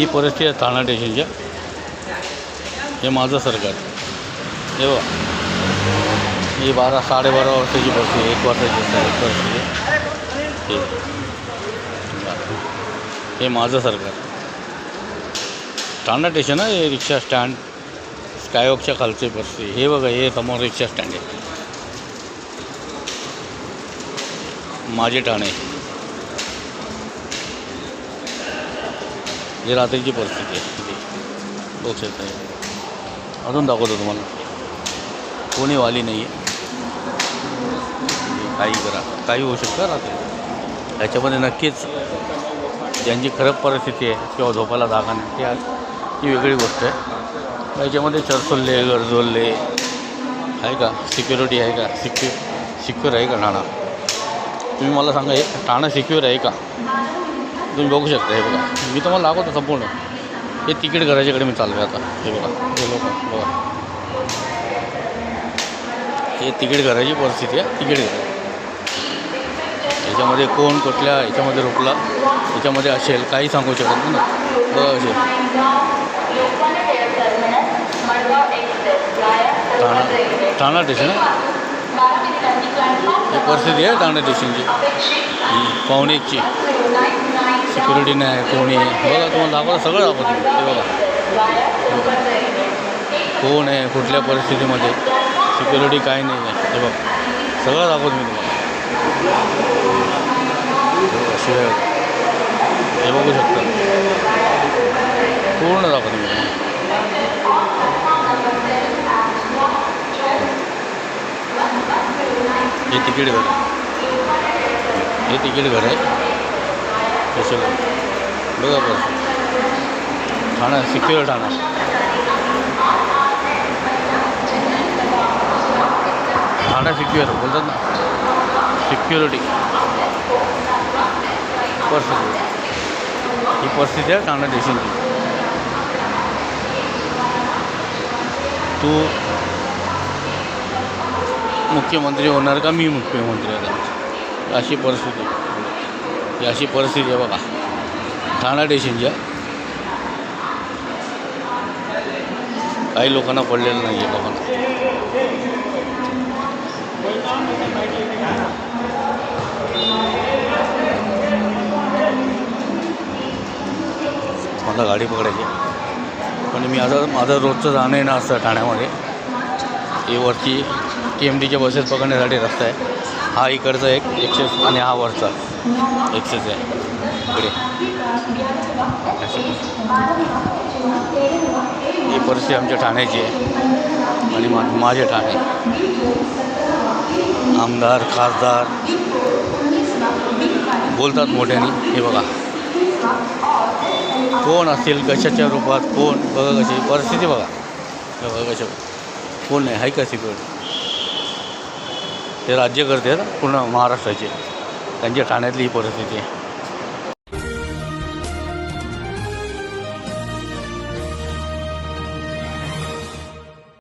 ही परिस्थिती आहे ठाणा स्टेशनच्या हे माझं सरकार. हे बघा. ही बारा साडेबारा वर्षाची बस आहे, एक वर्षाची एक परिस्थिती हे माझं सरकार. ठाणा स्टेशन आहे हे रिक्षा स्टँड. स्कायवॉकच्या खालची परिस्थिती हे बघा हे समोर रिक्षा स्टँड आहे. माझे ठाणे. ही रात्रीची परिस्थिती आहे. इथे बघू आहे. अजून दाखवतो तुम्हाला. कोणी वाली नाही आहे काही करा. काही होऊ शकतं रात्री. याच्यामध्ये नक्कीच ज्यांची खराब परिस्थिती आहे किंवा झोपायला जागा नाही ती आज ही वेगळी गोष्ट आहे. याच्यामध्ये चरसोल्ले गरजोल्ले आहे का? सिक्युरिटी आहे का? सिक्यु सिक्युअर आहे का ठाणा? तुम्ही मला सांगा हे ठाणं सिक्युअर आहे का? तुम्ही बघू शकता हे बघा. मी तुम्हाला दाखवतो संपूर्ण. हे तिकीट घराच्याकडे मी चाललो आहे आता हे बघा. हे लोक बघा. हे तिकीट घराची परिस्थिती आहे तिकीट घर याच्यामध्ये कोण कुठल्या याच्यामध्ये रोखला याच्यामध्ये असेल काही सांगू शकत नाही ना. बघा असेल. ठाणा ठाणा स्टेशन ही परिस्थिती आहे ठाणा स्टेशनची पाहुणेची सिक्युरिटी नाही आहे कोणी? बघा तुम्हाला दाखवा सगळं दाखवतो मी. बघा. कोण आहे? कुठल्या परिस्थितीमध्ये? सिक्युरिटी काय नाही आहे. बघ बघा. सगळं दाखवतो मी तुम्हाला. हे हे बघू शकता. पूर्ण दाखवतो मी हे तिकीट घर हे तिकीट घर आहे. स्पेशल बघा बस ठाणा सिक्युअर ठाणा. ठाणा सिक्युअर बोलतात ना. सिक्युरिटी. परिस्थिती. ही परिस्थिती आहे ठाणा स्टेशनची तू मुख्यमंत्री होणार का? मी मुख्यमंत्री होणार. अशी परिस्थिती. ही अशी परिस्थिती आहे बघा. ठाणा स्टेशनची काही लोकांना पडलेलं नाही आहे लोकांना मला गाडी पकडायची पण मी आता माझं रोजचं जाणं येणं असतं ठाण्यामध्ये. हे वरती टी एम डीच्या बसेस पकडण्यासाठी रस्ता आहे. हा इकडचा एक एक्सेस आणि हा वरचा. एक्सेस आहे इकडे. ही परिस्थिती आमच्या ठाण्याची आहे. आणि मा माझे ठाणे. आमदार खासदार. बोलतात मोठ्याने. हे बघा. कोण असेल कशाच्या रूपात कोण बघा कशी परिस्थिती बघा. बघा कशा. कोण नाही हाय का सिक्युरिटी? ते राज्यकर्ते आहेत पूर्ण महाराष्ट्राचे. त्यांच्या ठाण्यातली ही परिस्थिती आहे.